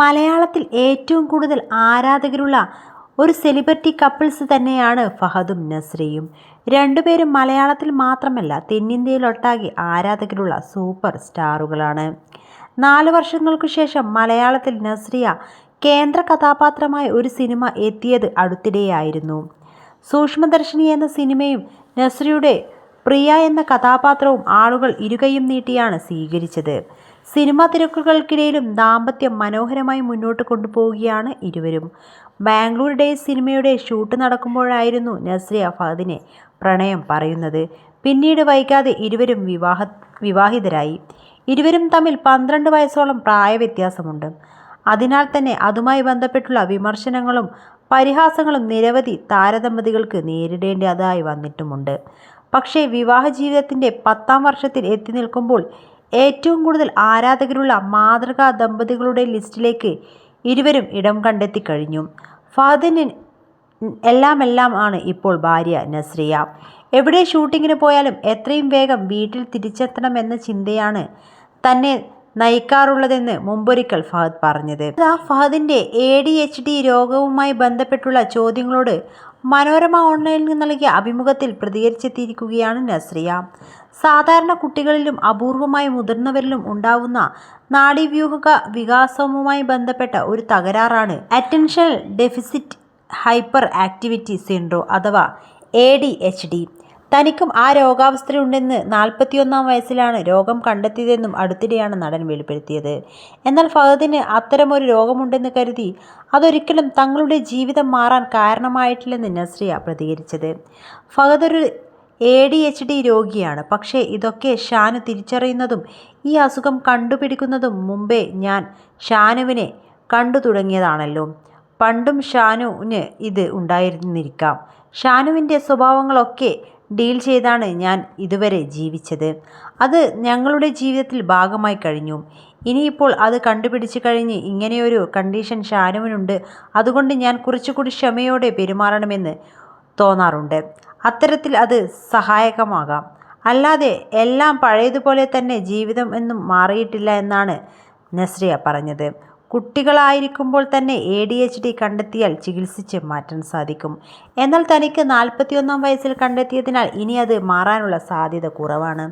മലയാളത്തിൽ ഏറ്റവും കൂടുതൽ ആരാധകരുള്ള ഒരു സെലിബ്രിറ്റി കപ്പിൾസ് തന്നെയാണ് ഫഹദും നസ്രിയും. രണ്ടുപേരും മലയാളത്തിൽ മാത്രമല്ല തെന്നിന്ത്യയിലൊട്ടാകെ ആരാധകരുള്ള സൂപ്പർ സ്റ്റാറുകളാണ്. നാല് വർഷങ്ങൾക്കു ശേഷം മലയാളത്തിൽ നസ്രിയ കേന്ദ്ര കഥാപാത്രമായ ഒരു സിനിമ എത്തിയത് അടുത്തിടെയായിരുന്നു. സൂക്ഷ്മദർശിനി എന്ന സിനിമയും നസ്രിയുടെ പ്രിയ എന്ന കഥാപാത്രവും ആളുകൾ ഇരുകയും നീട്ടിയാണ് സ്വീകരിച്ചത്. സിനിമാ തിരക്കുകൾക്കിടയിലും ദാമ്പത്യം മനോഹരമായി മുന്നോട്ട് കൊണ്ടുപോവുകയാണ് ഇരുവരും. ബാംഗ്ലൂർ ഡേയ്സ് സിനിമയുടെ ഷൂട്ട് നടക്കുമ്പോഴായിരുന്നു നസ്രിയ ഫഹദിനെ പ്രണയം പറയുന്നത്. പിന്നീട് വൈകാതെ ഇരുവരും വിവാഹ വിവാഹിതരായി. ഇരുവരും തമ്മിൽ പന്ത്രണ്ട് വയസ്സോളം പ്രായവ്യത്യാസമുണ്ട്. അതിനാൽ തന്നെ അതുമായി ബന്ധപ്പെട്ടുള്ള വിമർശനങ്ങളും പരിഹാസങ്ങളും നിരവധി താരദമ്പതികൾക്ക് നേരിടേണ്ടതായി വന്നിട്ടുമുണ്ട്. പക്ഷേ വിവാഹ ജീവിതത്തിന്റെ പത്താം വർഷത്തിൽ എത്തി നിൽക്കുമ്പോൾ ഏറ്റവും കൂടുതൽ ആരാധകരുള്ള മാതൃകാ ദമ്പതികളുടെ ലിസ്റ്റിലേക്ക് ഇരുവരും ഇടം കണ്ടെത്തി കഴിഞ്ഞു ഫഹദിന് എല്ലാം എല്ലാം ആണ് ഇപ്പോൾ ഭാര്യ നസ്രിയ. എവിടെ ഷൂട്ടിങ്ങിന് പോയാലും എത്രയും വേഗം വീട്ടിൽ തിരിച്ചെത്തണമെന്ന ചിന്തയാണ് തന്നെ നയിക്കാറുള്ളതെന്ന് മുമ്പൊരിക്കൽ ഫഹദ് പറഞ്ഞത്. ഫഹദിന്റെ എ ഡി എച്ച് ഡി രോഗവുമായി ബന്ധപ്പെട്ടുള്ള ചോദ്യങ്ങളോട് മനോരമ ഓൺലൈനിൽ നൽകിയ അഭിമുഖത്തിൽ പ്രതികരിച്ചെത്തിയിരിക്കുകയാണ് നസ്രിയ. സാധാരണ കുട്ടികളിലും അപൂർവമായി മുതിർന്നവരിലും ഉണ്ടാവുന്ന നാഡീവ്യൂഹക വികാസവുമായി ബന്ധപ്പെട്ട ഒരു തകരാറാണ് attention deficit hyperactivity syndrome അഥവാ എ ഡി എച്ച് ഡി തനിക്കും ആ രോഗാവസ്ഥയുണ്ടെന്ന് നാൽപ്പത്തിയൊന്നാം വയസ്സിലാണ് രോഗം കണ്ടെത്തിയതെന്നും അടുത്തിടെയാണ് നടൻ വെളിപ്പെടുത്തിയത്. എന്നാൽ ഫഹദിന് അത്തരമൊരു രോഗമുണ്ടെന്ന് കരുതി അതൊരിക്കലും തങ്ങളുടെ ജീവിതം മാറാൻ കാരണമായിട്ടില്ലെന്ന് നസ്രിയ പ്രതികരിച്ചത്. ഫഹദ് ഒരു എ ഡി എച്ച് ഡി രോഗിയാണ്. പക്ഷേ ഇതൊക്കെ ഷാനു തിരിച്ചറിയുന്നതും ഈ അസുഖം കണ്ടുപിടിക്കുന്നതും മുമ്പേ ഞാൻ ഷാനുവിനെ കണ്ടു തുടങ്ങിയതാണല്ലോ. പണ്ടും ഷാനുവിന് ഇത് ഉണ്ടായിരുന്നിരിക്കാം. ഷാനുവിന്റെ സ്വഭാവങ്ങളൊക്കെ ഡീൽ ചെയ്താണ് ഞാൻ ഇതുവരെ ജീവിച്ചത്. അത് ഞങ്ങളുടെ ജീവിതത്തിൽ ഭാഗമായി കഴിഞ്ഞു. ഇനിയിപ്പോൾ അത് കണ്ടുപിടിച്ച് കഴിഞ്ഞ് ഇങ്ങനെയൊരു കണ്ടീഷൻ ഷാനുവിനുണ്ട്. അതുകൊണ്ട് ഞാൻ കുറച്ചുകൂടി ക്ഷമയോടെ പെരുമാറണമെന്ന് തോന്നാറുണ്ട്. അത്തരത്തിൽ അത് സഹായകമാകാം. അല്ലാതെ എല്ലാം പഴയതുപോലെ തന്നെ ജീവിതം എന്നും മാറിയിട്ടില്ല എന്നാണ് നസ്രിയ പറഞ്ഞത്. കുട്ടികളായിരിക്കുമ്പോൾ തന്നെ എ ഡി എച്ച് ഡി കണ്ടെത്തിയാൽ ചികിത്സിച്ച് മാറ്റാൻ സാധിക്കും. എന്നാൽ തനിക്ക് നാൽപ്പത്തിയൊന്നാം വയസ്സിൽ കണ്ടെത്തിയതിനാൽ ഇനി അത് മാറാനുള്ള സാധ്യത കുറവാണ്.